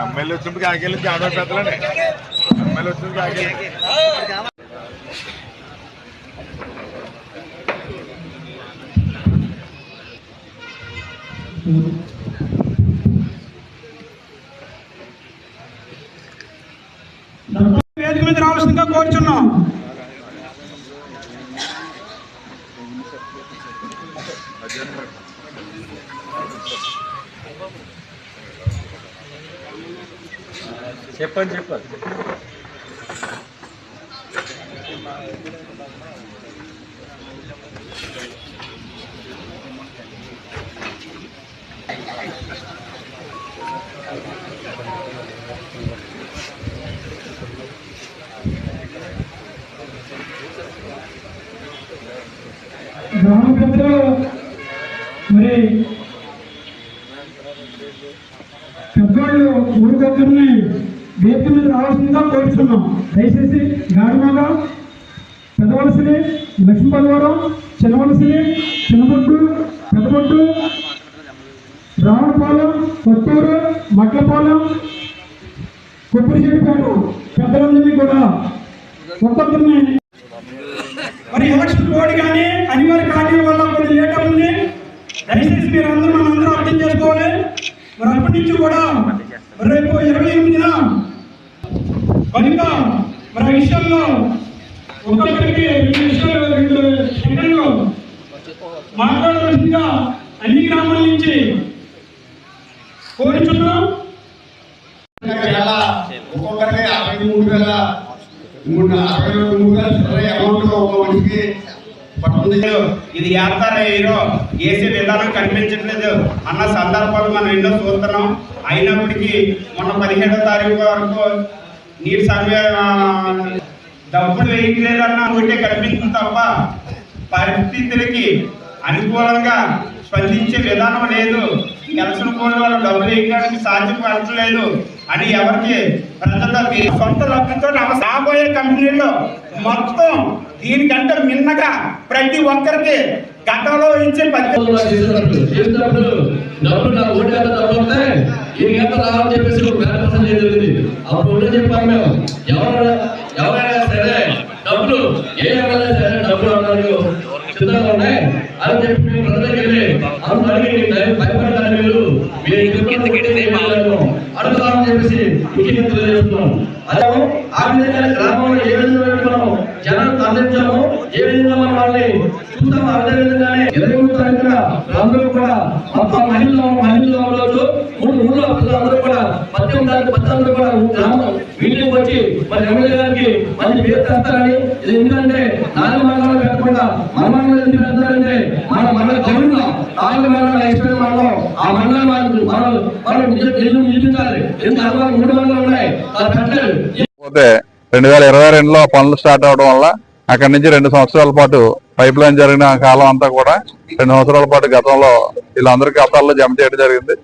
MLA వచ్చినప్పుడు ఆకెళ్ళి జాడో పెద్దలండి MLA వచ్చినప్పుడు ఆకెళ్ళి వేదిక మీద రావాల్సిందిగా కోరుచున్నాం. చెప్పండి చెప్పండి గాడిమాగ పెద్దవలసలి లక్ష్మీపల్లివరం చిన్నవలసలి చిన్నబొట్టు పెద్దబొట్టు రావణపాలెం కొత్తూరు మట్లపాలెం కొబ్బరిచెట్టిపేట పెద్దలందరినీ కూడా కొత్త మరి ఎలక్షన్ కోడ్ కానీ అనివార్య కార్యం వల్ల కొన్ని లేట్ ఉంది దయచేసి మీరు అందరూ మనం అందరూ అర్థం చేసుకోవాలి. మరి అప్పటి నుంచి కూడా రేపు ఇరవై ఎనిమిదిన కనుక ఆ విషయంలో ఒక్కొక్కరికి రెండు విషయాలు రెండు సెకండ్లు మాట్లాడవలసిందిగా అన్ని గ్రామాల నుంచి కోరుచున్నాం. ఒక్కొక్కరికి అరవై మూడు వేల మూడు అరవై మూడు వేల చిల్లర అమౌంట్ ఒక మనిషికి పడుతుంది ఇది వేస్తారా హీరో. వేసే విధానం కనిపించట్లేదు. అన్న సందర్భాలు మనం ఎన్నో చూస్తున్నాం. అయినప్పటికీ మొన్న పదిహేడో తారీఖు వరకు నీటి సర్వే ఆ, డబ్బులు వేయట్లేదన్న ఒకటే కనిపిస్తుంది తప్ప పరిస్థితులకి అనుకూలంగా స్పందించే విధానం లేదు. ఎలక్షన్ కోడ్ వాళ్ళు డబ్బులు వేయడానికి సాధ్యపడట్లేదు అని ఎవరికి ప్రజలకి మీ- సొంత లబ్ధితో రాబోయే కంపెనీలో మొత్తం దీనికంటే మిన్నగా ప్రతి ఒక్కరికి గతంలో ఇచ్చే పద్దెనిమిది డబ్బులు నా ఓటు ఎంత డబ్బులు వస్తాయి ఈ రావాలని చెప్పేసి ఒక వేల పర్సెంట్ జరిగింది. అప్పుడు ఒకటే చెప్పాము మేము ఎవరైనా ఎవరైనా సరే డబ్బులు ఏ ఎమ్మెల్యే సరే డబ్బులు అన్నారు సిద్ధంగా ఉన్నాయి. అని చెప్పి మేము ప్రజలకు వెళ్ళి భయపడతారు మీరు. మీరు అడుగుతామని చెప్పేసి మీకు తెలియజేస్తున్నాం. అదే ఆ విధంగా గ్రామంలో ఏ విధంగా మనం జనం తరలించాము ఏ విధంగా మనం వాళ్ళని చూస్తాము అదే విధంగానే ఇరవై మూడు తారీఖున అందరూ కూడా మా మహిళలు మహిళలు రోజు మూడు ఊళ్ళో అందరూ కూడా పద్దెనిమిది తారీఖు పద్దెనిమిది కూడా గ్రామం వీటికి వచ్చి మరి ఎమ్మెల్యే గారికి మంచి పేరు తెస్తారని. ఇది ఎందుకంటే నాలుగు మండలాలు పెట్టకుండా మన మండలం ఎందుకు పెడతారంటే మన మండల గవర్న నాలుగు మండలం ఎక్స్పెక్ట్ మండలం ఆ మండలం మనం మనం నిజం నిలిపించాలి ఎందుకు అరవై మూడు మండలాలు ఉన్నాయి? అది పెట్టలేదు. పోతే రెండు వేల ఇరవై రెండులో పనులు స్టార్ట్ అవడం వల్ల అక్కడి నుంచి రెండు సంవత్సరాల పాటు పైప్ లైన్ జరిగిన కాలం అంతా కూడా రెండు సంవత్సరాల పాటు గతంలో వీళ్ళందరికీ ఖాతాల్లో జమ చేయడం జరిగింది.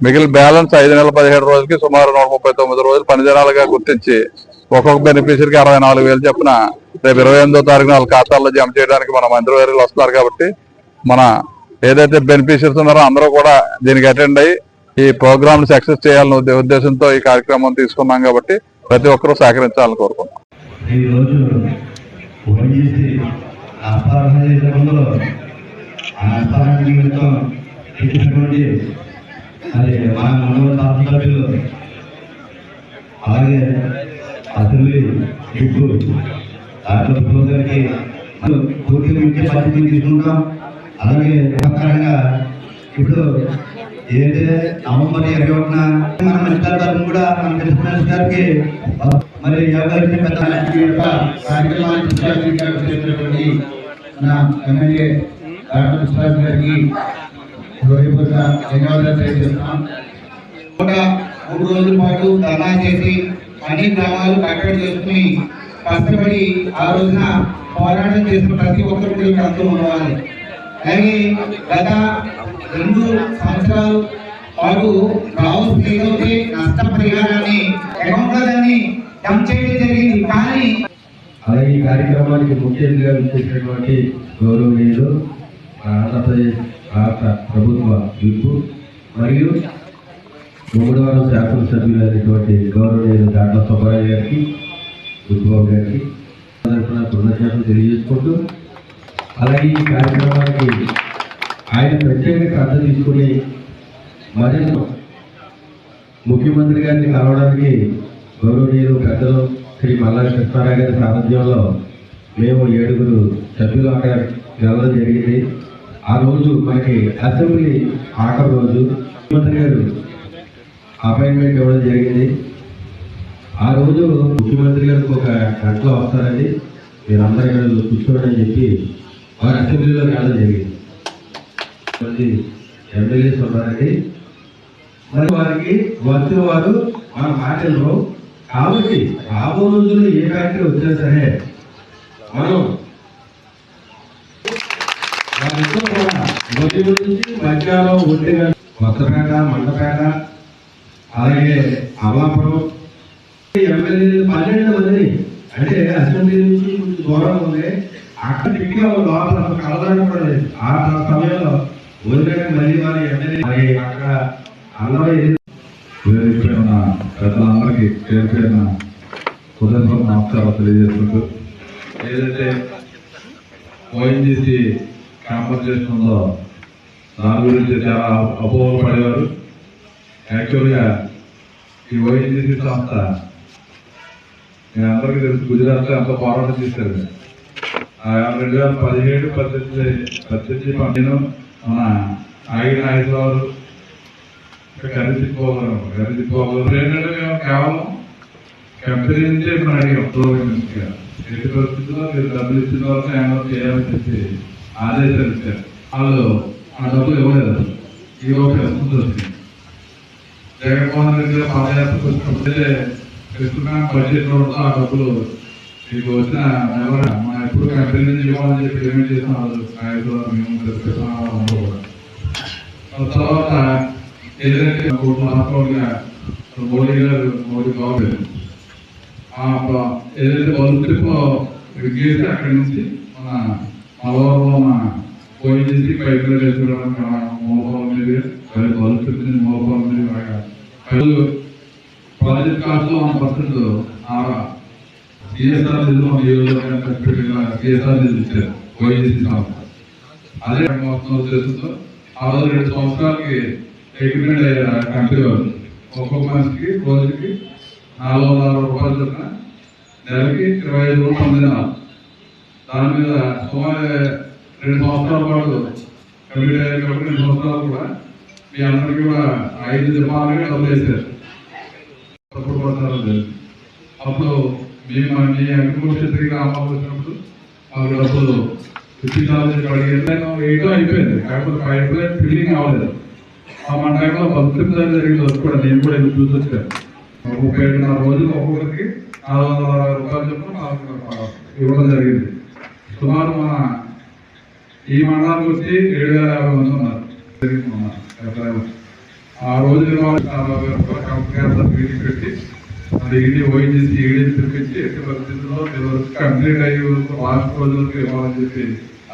మిగిలిన బ్యాలెన్స్ ఐదు నెలల పదిహేడు రోజులకి సుమారు నూట ముప్పై తొమ్మిది రోజులు పని దినాలుగా గుర్తించి ఒక్కొక్క బెనిఫిషరీకి అరవై నాలుగు వేలు చెప్పిన రేపు ఇరవై ఎనిమిదో తారీఖున వాళ్ళ ఖాతాల్లో జమ చేయడానికి మన మంత్రివర్యులు వస్తున్నారు కాబట్టి మన ఏదైతే బెనిఫిషరీస్ ఉన్నారో అందరూ కూడా దీనికి అటెండ్ అయ్యి ఈ ప్రోగ్రామ్ సక్సెస్ చేయాలనే ఉద్దేశంతో ఈ కార్యక్రమం తీసుకున్నాం కాబట్టి ప్రతి ఒక్కరూ సహకరించాలని కోరుకుంటున్నాం. ఈరోజు మరి మా అలాగే అసెంబ్లీ ఇప్పుడు డాక్టర్ ప్రభు గారికి బాధ్యతలు తీసుకుంటాం. అలాగే ఇప్పుడు ఏదైతే నవంబర్ ఇరవై ఒకటిన మన మినిస్టర్ కూడా మన ప్రిన్సిపల్ మరి ఎవరికి పెద్ద కార్యక్రమాన్ని మన ఎమ్మెల్యే డాక్టర్ విశ్వాస్ గారికి హృదయపూర్వక ధన్యవాదాలు తెలియజేస్తున్నాం. ఒక మూడు రోజుల పాటు ధర్నా చేసి అన్ని గ్రామాలు కట్టడి చేసుకుని కష్టపడి ఆ రోజున పోరాటం చేసిన ప్రతి ఒక్కరు కూడా అర్థం అందరూ కానీ గత రెండు సంవత్సరాలు వారు రావు స్త్రీలకి నష్టపరిహారాన్ని అకౌంట్లో దాన్ని జమ చేయడం జరిగింది. కానీ అలాగే ఈ కార్యక్రమానికి ముఖ్య అతిథిగా చేసినటువంటి గౌరవనీయులు ఆంధ్రప్రదేశ్ రాష్ట్ర ప్రభుత్వ విప్పు మరియు మూడవరం శాసనసభ్యులైనటువంటి గౌరవనీయులు డాక్టర్ సుబ్బారావు గారికి బుద్ధిబాబు గారికి తరఫున కృతజ్ఞతలు తెలియజేసుకుంటూ అలాగే ఈ కార్యక్రమానికి ఆయన ప్రత్యేక శ్రద్ధ తీసుకుని మరింత ముఖ్యమంత్రి గారిని కలవడానికి గౌరవనీయులు పెద్దలు శ్రీ మల్లా కృష్ణారావు గారి సారథ్యంలో మేము ఏడుగురు సభ్యులు అక్కడ వెళ్ళడం జరిగింది. ఆ రోజు మనకి అసెంబ్లీ ఆఖరి రోజు ముఖ్యమంత్రి గారు అపాయింట్మెంట్ ఇవ్వడం జరిగింది. ఆ రోజు ముఖ్యమంత్రి గారికి ఒక గంటలో వస్తారని మీరందరూ ఇక్కడ కూర్చోండి అని చెప్పి వారి అసెంబ్లీలో వెళ్ళడం జరిగింది. మంది ఎమ్మెల్యేస్ ఉన్నారండి. మరి వారికి వచ్చిన వారు మన మాటలు కాబట్టి రాబో రోజుల్లో ఏ ఫ్యాక్టరీ వచ్చినా సరే మనం వారితో కూడా ఉదయం నుంచి మధ్యాహ్నం ఒంటి కొత్తపేట మండపేట అలాగే అమలాపురం ఎమ్మెల్యేలు పన్నెండు మంది అంటే అసెంబ్లీ నుంచి కొంచెం దూరం ఉంది అక్కడ ఇంట్లో లోపల అసలు కూడా లేదు. ఆ సమయంలో వదిలేక మళ్ళీ వారి ఎమ్మెల్యే అలాగే అక్కడ అందరూ ఎదురు వేదికపైన పెద్దలందరికీ పేరు పేరున హృదయపూర్వక నమస్కారాలు తెలియజేసుకుంటూ ఏదైతే ఓఎన్జీసీ క్యాంపస్ చేస్తుందో దాని గురించి చాలా అపోహలు పడేవారు. యాక్చువల్గా ఈ ఓఎన్జీసీ సంస్థ మీ అందరికీ తెలుసు గుజరాత్లో ఎంత పోరాటం చేశారు. రెండు వేల పదిహేడు పద్దెనిమిది పద్దెనిమిది పన్నెండు మన ఆగి హైదరాబాదు కరిసిపోగలం కరిసిపోగలం ఏంటంటే మేము కేవలం కంపెనీ నుంచే మనం అడిగాం. ప్రోగ్రామ్స్గా ఎట్టి పరిస్థితుల్లో మీరు డబ్బులు ఇచ్చిన వరకు ఏమో చేయాలని చెప్పి ఆదేశాలు ఇచ్చారు. వాళ్ళు ఆ డబ్బులు ఇవ్వలేదు. అసలు ఈ లోపు వస్తుంది వచ్చింది జగన్మోహన్ రెడ్డి గారు పాదయాత్రకు వచ్చినప్పుడైతే కృష్ణ బడ్జెట్లో ఆ డబ్బులు మీకు వచ్చిన నెల మా ఎప్పుడు కంపెనీ నుంచి ఇవ్వాలని చెప్పి పేమెంట్ చేసిన వాళ్ళు నాయకులు మేము తెలుసుకున్నాం కూడా తర్వాత ఏదైతే రాష్ట్రంగా మోడీ గారు మోడీ బాబు ఏదైతే ప- ట్రిప్ బలుపులో అక్కడి నుంచి మన మలవరంలో మన పోయి చేసి పైపులు వేసుకోవడానికి మోపాల మీద బలుపు ట్రిప్ నుంచి బాగా మీద ప్రాజెక్ట్ కాస్ట్లో వన్ పర్సెంట్ ఆరా. సిఎస్ఆర్ నిధులు మన నియోజకవర్గం సిఎస్ఆర్ నిధులు ఇచ్చారు పోయి సంస్థ అదే మోసం చేస్తుందో ఆ రోజు రెండు సంవత్సరాలకి అగ్రిమెంట్ అయ్యారు కంపెనీ వాళ్ళు. ఒక్కొక్క మనిషికి రోజుకి నాలుగు వందల అరవై రూపాయలు చొప్పున నెలకి ఇరవై ఐదు రూపాయలు పొందినారు దాని మీద సుమారు రెండు సంవత్సరాల పాటు కంప్లీట్ అయ్యారు కాబట్టి రెండు సంవత్సరాలు కూడా మీ అందరికీ కూడా ఐదు దిమాలుగా డబ్బులు వేశారు పడతారు అప్పుడు మేము మీ అగ్రికల్చర్ గ్రామాలకు వచ్చినప్పుడు మాకు డబ్బులు ఫిఫ్టీ థౌసండ్ అడిగారు. ఏదో అయిపోయింది. కాకపోతే పైప్ లైన్ ఫిల్లింగ్ అవ్వలేదు ఆ మన టైంలో పద్దెనిమిది సార్లు జరిగింది అది కూడా నేను కూడా ఎందుకు చూసొచ్చాను? ముప్పై ఏడున్నర రోజులు ఒక్కొక్కరికి నాలుగు వందల అరవై రూపాయలు చెప్పిన నాలుగు ఇవ్వడం జరిగింది. సుమారు మన ఈ మండలానికి వచ్చి ఏడు వేల యాభై మంది ఉన్నారు. జరిగింది మన ఎప్పుడైనా. ఆ రోజు మీటింగ్ పెట్టి అది ఈడీ ఓఎన్జీసీ ఈడీని పిలిపించి ఎట్టి పరిస్థితుల్లో మీరు కంప్లీట్ అయ్యి లాస్ట్ రోజులకు ఇవ్వాలని చెప్పి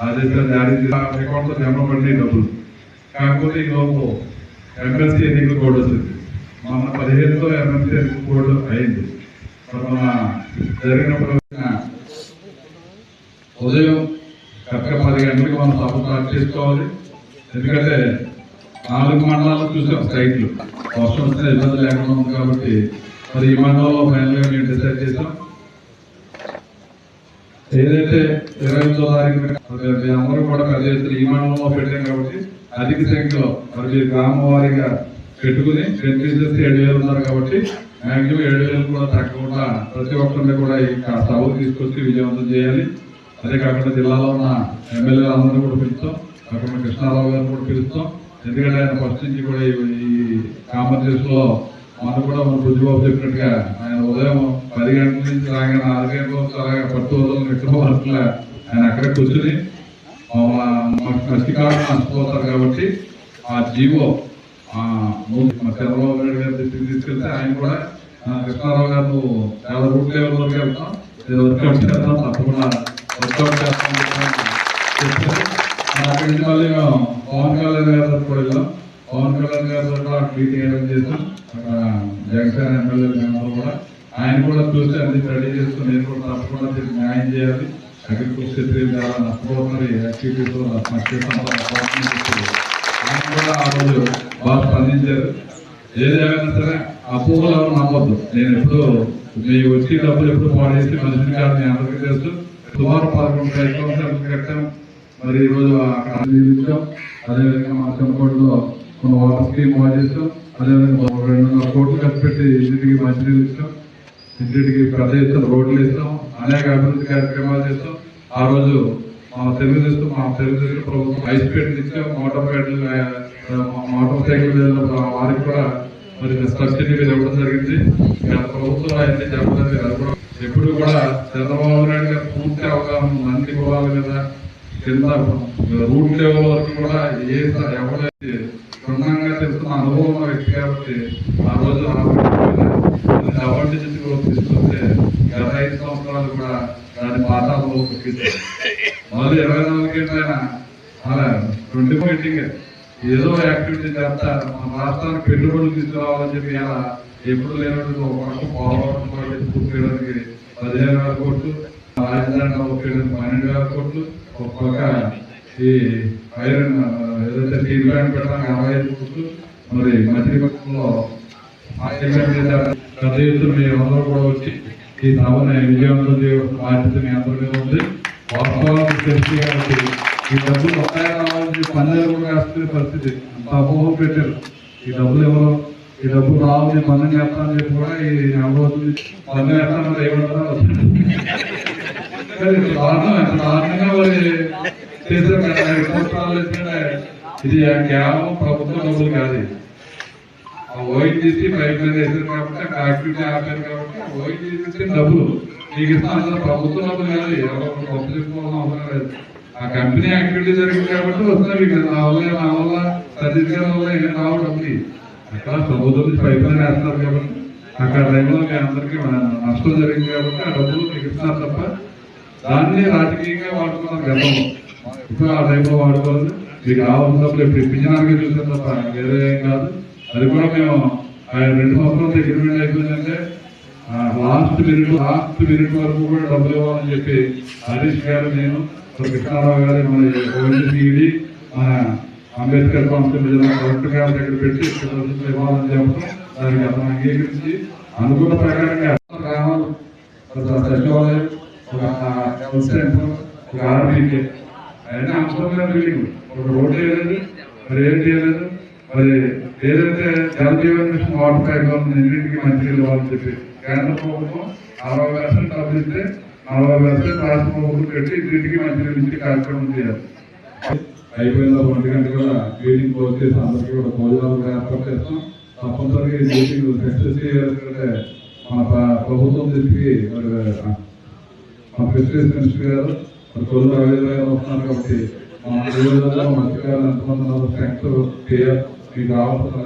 ఆదేశాలు జారీ చేసి అకౌంట్లో జమ పడినాయి డబ్బులు. కాకపోతే ఈలోపు ఎంఎస్సీ ఎన్నికల కోడ్ వచ్చింది. మన పదిహేనులో ఎంఎస్సీ ఎన్నికల కోడ్ అయింది. మరి మన జరిగినప్పుడు ఉదయం కరెక్ట్గా పది గంటలకు మనం సభ స్టార్ట్ చేసుకోవాలి. ఎందుకంటే నాలుగు మండలాలు చూసాం సైట్లు వర్షం వచ్చిన ఇబ్బంది లేకుండా ఉంది కాబట్టి మరి ఈ ఫైనల్గా మేము డిసైడ్ చేసాం ఏదైతే ఇరవై ఎనిమిదో తారీఖు మీ అందరూ కూడా పెద్ద ఎత్తున ఈ మండలంలో పెట్టాం కాబట్టి అధిక సంఖ్యలో మరి మీరు గ్రామ వారీగా పెట్టుకుని బెనిఫిషియర్స్ ఏడు వేలు ఉన్నారు కాబట్టి మ్యాక్సిమం ఏడు వేలు కూడా తగ్గకుండా ప్రతి ఒక్కరిని కూడా ఈ సభకు తీసుకొచ్చి విజయవంతం చేయాలి. అదే కాకుండా జిల్లాలో ఉన్న ఎమ్మెల్యేలు అందరూ కూడా పిలుస్తాం. కాకుండా కృష్ణారావు గారిని కూడా పిలుస్తాం. ఎందుకంటే ఆయన ఫస్ట్ నుంచి కూడా ఈ- ఈ మొన్న కూడా మన బుద్ధిబాబు చెప్పినట్టుగా ఆయన ఉదయం పది గంటల నుంచి రాగానే ఆరు గంటల వరకు అలాగే పట్టు వదలు నిద్ర వరకు ఆయన అక్కడ కూర్చుని మత్స్యకారులు నష్టపోతారు కాబట్టి ఆ జీవో ఆ చంద్రబాబు నాయుడు గారి దృష్టికి తీసుకెళ్తే ఆయన కూడా కృష్ణారావు గారు నువ్వు చాలా రూట్ లెవెల్ వరకు వెళ్తాం. నేను వర్కౌట్ చేస్తాను తప్పకుండా వర్కౌట్ చేస్తాను చెప్పారు. అక్కడి నుంచి మళ్ళీ పవన్ కళ్యాణ్ గారి కూడా వెళ్ళాం. పవన్ కళ్యాణ్ గారితో కూడా ట్రీట్ చేయడం చేసాం అక్కడ జగన్ ఎమ్మెల్యే మెంబర్ కూడా. ఆయన కూడా చూసి అన్ని రెడీ చేసుకుని నేను కూడా తప్పకుండా న్యాయం చేయాలి. అగ్రికల్చర్ చాలా నష్టపోతున్నారు యాక్టివిటీస్ ఆయన కూడా ఆ రోజు బాగా స్పందించారు. ఏదేమైనా సరే అపోహలు ఎవరు నమ్మొద్దు. నేను ఎప్పుడు మీ వచ్చి డబ్బులు ఎప్పుడు పాడేసి మనిషిని కాదు నేను అందరికీ తెలుసు. సుమారు పదకొండు అకౌంట్స్ కట్టాం. మరి ఈ రోజు అక్కడ అదేవిధంగా మా చెంపట్లో మన వాటర్ స్కీమ్ బాగా చేస్తాం. అదేవిధంగా రెండున్నర కోట్లు ఖర్చు పెట్టి ఇంటికి మంచినీళ్ళు ఇస్తాం. ఇంటికి పెద్ద ఎత్తున రోడ్లు ఇస్తాం అనేక అభివృద్ధి కార్యక్రమాలు చేస్తాం. ఆ రోజు మా తెలుగుదేశం మా తెలుగుదేశం ప్రభుత్వం హై స్పీడ్ ఇచ్చాం. మోటార్ సైకిల్ మోటార్ సైకిల్ మీద వారికి కూడా మరి సబ్సిడీ మీద ఇవ్వడం జరిగింది. గత ప్రభుత్వం అయితే చెప్పలేదు ఎప్పుడు కూడా చంద్రబాబు నాయుడు గారు పూర్తి అవగాహన ఉంది అన్ని కులాల మీద కింద రూట్ లెవెల్ వరకు కూడా ఏ ఎవరైతే క్షుణ్ణంగా తెలుస్తున్న అనుభవం ఉన్న వ్యక్తి కాబట్టి ఆ రోజు డబల్ డిజిట్ గ్రోత్ తీసుకొస్తే గత ఐదు సంవత్సరాలు కూడా దాని పాఠాలలో పెట్టించారు మళ్ళీ ఇరవై నాలుగు ఏంటైనా అలా ట్వంటీ మీటింగ్ ఏదో యాక్టివిటీ చేస్తా మన రాష్ట్రానికి పెట్టుబడులు తీసుకురావాలని చెప్పి ఇలా ఎప్పుడు లేనట్టు ఒక పక్క పూర్తి చేయడానికి పదిహేను వేల కోట్లు పన్నెండు వేల కోట్లు ఒక పక్క ఈ ఐరన్ ఏదైతే స్టీల్ ప్లాంట్ పెట్టడానికి అరవై ఐదు కోట్లు మరి మధ్యపక్షంలో పెద్ద ఎత్తున మీ అందరూ కూడా వచ్చి ఈ సభని విజయవంతం బాధ్యత మీ అందరి మీద ఉంది వాస్తవానికి తెలిసి కాబట్టి ఈ డబ్బులు ఒక్కాయ రావాలని పన్నెలు కూడా వేస్తున్న పరిస్థితి అంత అపోహ పెట్టారు ఈ డబ్బులు ఎవరు ఈ డబ్బులు రావాలి పన్ను చేస్తానని చెప్పి కూడా ఈ అమరావతి పన్ను చేస్తాను ఏమంటారు దారుణంగా మరి చేశారు ఇది కేవలం ప్రభుత్వ డబ్బులు కాదు ఇది. ఆ ఓఎన్జీసీ పైప్ లైన్ వేసారు కాబట్టి అక్కడ యాక్టివిటీ ఆపారు కాబట్టి ఓఎన్జీసీ డబ్బులు మీకు ఇస్తాను అసలు ప్రభుత్వ డబ్బులు కాదు ఎవరో ఒకరు అవసరం లేదు ఆ కంపెనీ యాక్టివిటీ జరిగింది కాబట్టి వస్తున్నాయి మీకు నా వల్ల నా వల్ల సతీష్ గారి వల్ల ఏం రావడం డబ్బులు అక్కడ ప్రభుత్వం నుంచి పైప్ లైన్ వేస్తారు కాబట్టి అక్కడ టైంలో మీ అందరికీ నష్టం జరిగింది కాబట్టి ఆ డబ్బులు మీకు ఇస్తున్నారు తప్ప దాన్ని రాజకీయంగా వాడుకున్నారు గతంలో ఇప్పుడు ఆ టైంలో వాడుకోవాలి మీకు కావాల్సినప్పుడు ఇప్పుడు ఇప్పించడానికి చూసాం తప్ప వేరే ఏం కాదు. అది కూడా మేము ఆ రెండు సంవత్సరాలు అగ్రిమెంట్ అయిపోయిందంటే లాస్ట్ మినిట్ లాస్ట్ మినిట్ వరకు కూడా డబ్బులు ఇవ్వాలని చెప్పి హరీష్ గారు నేను కృష్ణారావు గారు మన ఓఎన్సీడి మన అంబేద్కర్ కౌన్సిల్ జిల్లా కలెక్టర్ గారి దగ్గర పెట్టి ఇక్కడ ఇవ్వాలని చెప్పడం దానికి అతను అంగీకరించి అనుకున్న ప్రకారంగా గ్రామాలు సచివాలయం సచివాలయం ఒక ఆర్బీకే అయినా అవసరమైన బిల్డింగ్ ఒక రోడ్ వేయలేదు మరి ఏం చేయలేదు? మరి ఏదైతే Jal Jeevan mission water pack ఎన్నింటికి మంచిగా ఇవ్వాలని చెప్పి. కేంద్ర ప్రభుత్వం అరవై పర్సెంట్ డబ్బులు ఇస్తే నలభై పర్సెంట్ రాష్ట్ర ప్రభుత్వం పెట్టి ఇంటికి మంచిగా నుంచి కార్యక్రమం చేయాలి. అయిపోయిన ఒంటి గంట కూడా మీటింగ్ క్లోజ్ చేసి అందరికీ కూడా భోజనాలు ఏర్పాటు చేస్తాం. తప్పనిసరిగా ఈ మీటింగ్ సక్సెస్ చేయాలంటే మన ప్ర- ప్రభుత్వం మరి మా ఫిషరీస్ మినిస్టర్ గారు మరి వస్తున్నారు కాబట్టి మా నియోజకవర్గంలో మత్స్యకారులు ఎంతమంది ఉన్నారు స్ట్రెంగ్త్ చేయాలి మీకు రావాల్సిన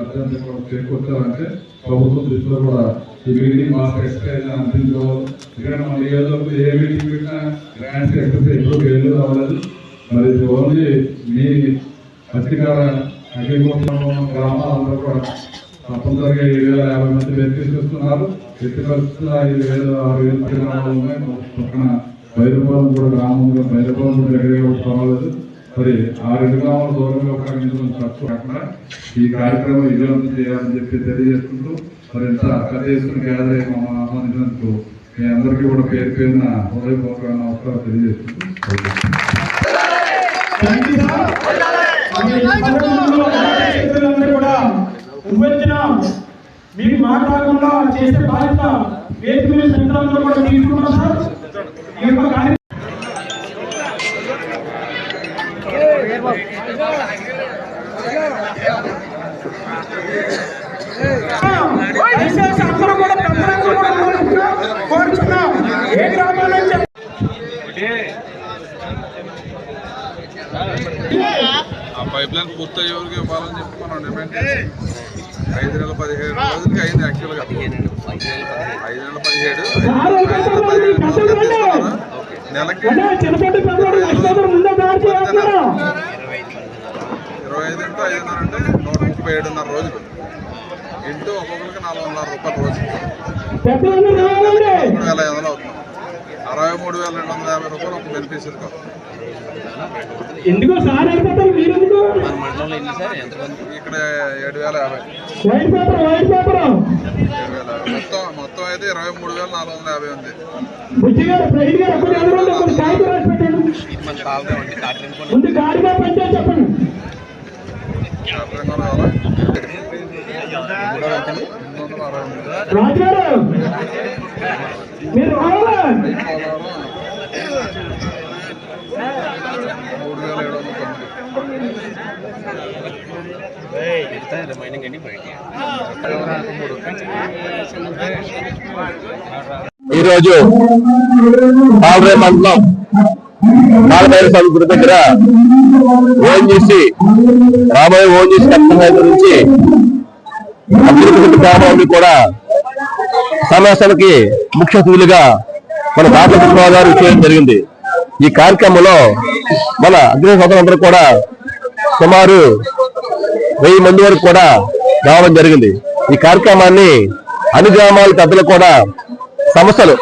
చేకూర్చాలంటే ప్రభుత్వం దృష్టిలో కూడా ఈ మీటింగ్ మాకు ఎక్సర్సైజ్ అందించుకోవాలి ఎందుకంటే మన నియోజకవర్గంలో ఏ మీటింగ్ పెట్టినా గ్రాండ్స్ ఎక్సర్సైజ్ ఎప్పుడు రావలేదు. మరి ఇది ఓన్లీ మీ మత్స్యకార అగ్రికల్చర్ గ్రామాలందరూ కూడా తప్పనిసరిగా ఏడు వేల యాభై మంది వ్యక్తి చేస్తున్నారు పరిస్థితుల్లో ఐదు వేలు ఆరు వేలు గ్రామాలు ఉన్నాయి. పక్కన బైరపాలెం కూడా గ్రామం ఉంది. బైరపాలెం కూడా దగ్గరగా కూడా పర్వాలేదు. మరి ఆ రెండు గ్రామాల దూరంగా ఒక తక్కువ కాకుండా ఈ కార్యక్రమం విజయవంతం చేయాలని చెప్పి తెలియజేసుకుంటూ మరి ఇంత పెద్ద ఎత్తున గ్యాదర్ అయ్యి మమ్మల్ని ఆహ్వానించినందుకు మీ అందరికీ కూడా పేరు పేరున హృదయపూర్వక నమస్కారం సార్. మీరు మాట్లాడకుండా చేసే బాధ్యత వేదిక మీద కూడా తీసుకున్నాం సార్. ఈ యొక్క కార్యక్రమం అందరూ కూడా కూడా కోరుచున్నాం. ఏ గ్రామాల నుంచి ఆ పైప్ లైన్ పూర్తయ్యేవరకు ఇవ్వాలని చెప్పి డిమాండ్ ఐదు నెలల పదిహేడు రోజులకి అయింది యాక్చువల్గా. ఐదు నెలల పదిహేడు ఐదు నెలల పదిహేడు రోజులు తీసుకున్నారా? నెలకి ఇరవై ఐదు ఇంటూ ఐదున్నర అంటే నూట ముప్పై ఏడున్నర రోజులు. ఇంటూ ఒక్కొక్కరికి నాలుగు వందల రూపాయలు రోజు మూడు వేల ఐదు వందలు అవుతుంది? అరవై మూడు వేల రెండు వందల యాభై రూపాయలు ఒక బెనిఫిషియరీ ఇక్కడ ఏడు వేల యాభై. మొత్తం మొత్తం అయితే ఇరవై మూడు వేల నాలుగు వందల యాభై ఉంది. గారు మీరు ఈరోజు పాలరే మండలం నాలుగైదు స్వామి గుడి దగ్గర ఓఎన్జీసీ రాబోయే ఓఎన్జీసీ కష్టం గురించి అభివృద్ధి గ్రామాన్ని కూడా సమావేశానికి ముఖ్య అతిథులుగా మన దాత గారు చేయడం జరిగింది. ఈ కార్యక్రమంలో మన అగ్ని సోదరులందరూ కూడా సుమారు వెయ్యి మంది వరకు కూడా రావడం జరిగింది. ఈ కార్యక్రమాన్ని అన్ని గ్రామాల పెద్దలు కూడా సమస్యలు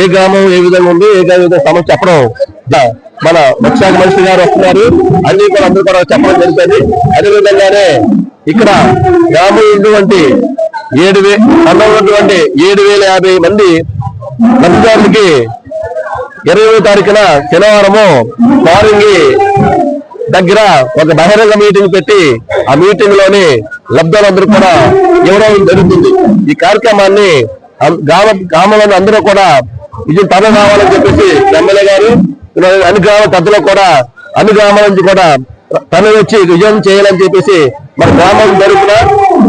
ఏ గ్రామం ఏ విధంగా ఉంది ఏ విధంగా సమస్య చెప్పడం మన ముఖ్య మనిషి గారు వస్తున్నారు. అన్ని కూడా అందరూ కూడా చెప్పడం జరుగుతుంది అదేవిధంగానే ఇక్కడ గ్రామం ఉన్నటువంటి ఏడు వే ఉన్నటువంటి ఏడు వేల యాభై మంది లబ్ధిదారులకి ఇరవై తారీఖున శనివారము పారింగి దగ్గర ఒక బహిరంగ మీటింగ్ పెట్టి ఆ మీటింగ్లోని లబ్ధాలందరూ కూడా ఇవ్వడం జరుగుతుంది. ఈ కార్యక్రమాన్ని గ్రామ గ్రామంలోని అందరూ కూడా ఇది తన రావాలని చెప్పేసి ఎమ్మెల్యే గారు అన్ని గ్రామ పెద్దలు కూడా అన్ని గ్రామాల నుంచి కూడా తన వచ్చి విజయం చేయాలని చెప్పేసి మన గ్రామం తరపున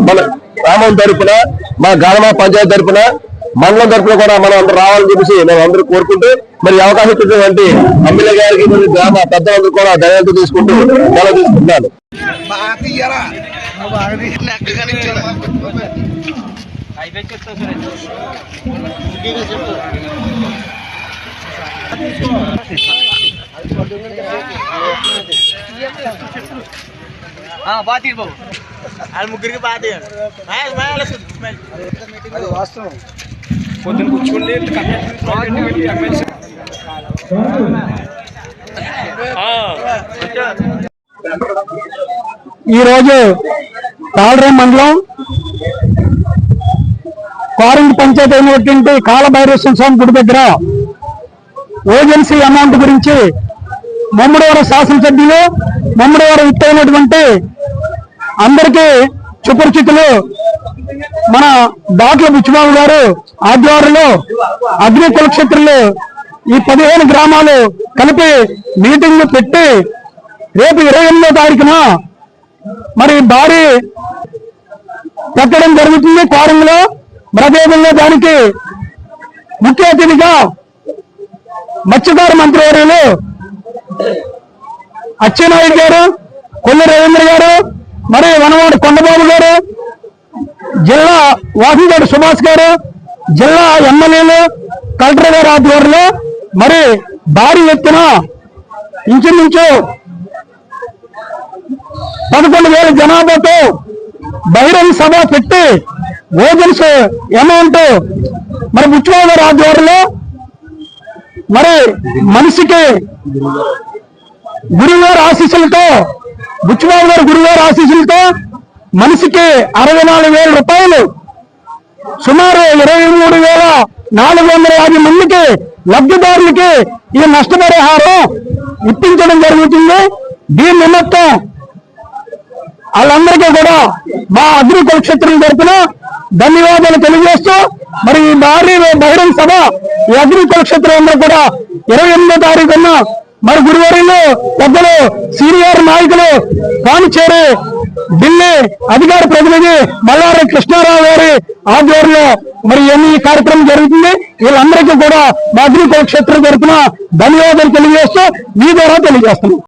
మన గ్రామం తరపున మా గ్రామ పంచాయతీ తరపున మండలం తరపున కూడా మనం అందరూ రావాలని చెప్పేసి మేము అందరూ కోరుకుంటూ మరి అవకాశం ఇచ్చినటువంటి ఎమ్మెల్యే గారికి మరి గ్రామ పెద్దలందరూ కూడా ధన్యవాదాలు తీసుకుంటూ సెలవు తీసుకుంటున్నాను. బాతీ బాబు. వాళ్ళ ముగ్గురికి బాతీ అది వాస్తవం పొద్దున కూర్చుకుంటే ఈరోజు తాళరేం మండలం కోరంగి పంచాయతీ అయినటువంటి కాలభైరవ స్వామి గుడి దగ్గర ఓజెన్సీ అమౌంట్ గురించి మమ్మడివారం శాసనసభ్యులు మమ్మడివారం విత్ అందరికీ సుపరిచితులు మన దాట్ల బుచ్చిబాబు గారు ఆధ్వర్యంలో అగ్ని కులక్షేత్రులు ఈ పదిహేను గ్రామాలు కలిపి మీటింగ్లు పెట్టి రేపు ఇరవై ఎనిమిదో తారీఖున మరి భారీ పెట్టడం జరుగుతుంది. కోరంలో మరదేవంలో దానికి ముఖ్య అతిథిగా మత్స్యకార మంత్రివర్యులు అచ్చెన్నాయుడు గారు కొల్లు రవీంద్ర గారు మరి వనవాడు కొండబాబు గారు జిల్లా వాసిగడ్డ సుభాష్ గారు జిల్లా ఎమ్మెల్యేలు కలెక్టర్ గారి ఆధ్వర్యంలో మరి భారీ ఎత్తున ఇంచుమించు పదకొండు వేల జనాభాతో బహిరంగ సభ పెట్టి ఓజన్స్ అమౌంట్. మరి ముఖ్యమంత్రి గారి ఆధ్వర్యంలో మరి మనిషికి గురువారి ఆశీస్సులతో బుచ్చిబాబు గారు గురువారి ఆశీస్సులతో మనిషికి అరవై నాలుగు వేల రూపాయలు సుమారు ఇరవై మూడు వేల నాలుగు వందల యాభై మందికి లబ్ధిదారులకి ఈ నష్టపరిహారం ఇప్పించడం జరుగుతుంది. దీని నిమిత్తం వాళ్ళందరికీ కూడా మా అగ్ని కులక్షేత్రం తరపున ధన్యవాదాలు తెలియజేస్తూ మరి ఈ భారీ బహిరంగ సభ ఈ అగ్ని కులక్షేత్రం కూడా ఇరవై ఎనిమిదో తారీఖున మరి గురువారంలో పెద్దలు సీనియర్ నాయకులు పాండిచేరి ఢిల్లీ అధికార ప్రతినిధి మల్లారి కృష్ణారావు గారి ఆధ్వర్యంలో మరి ఎన్ని కార్యక్రమం జరుగుతుంది? వీళ్ళందరికీ కూడా మా అగ్ని కులక్షేత్రం తరఫున ధన్యవాదాలు తెలియజేస్తూ మీ ద్వారా తెలియజేస్తున్నాం.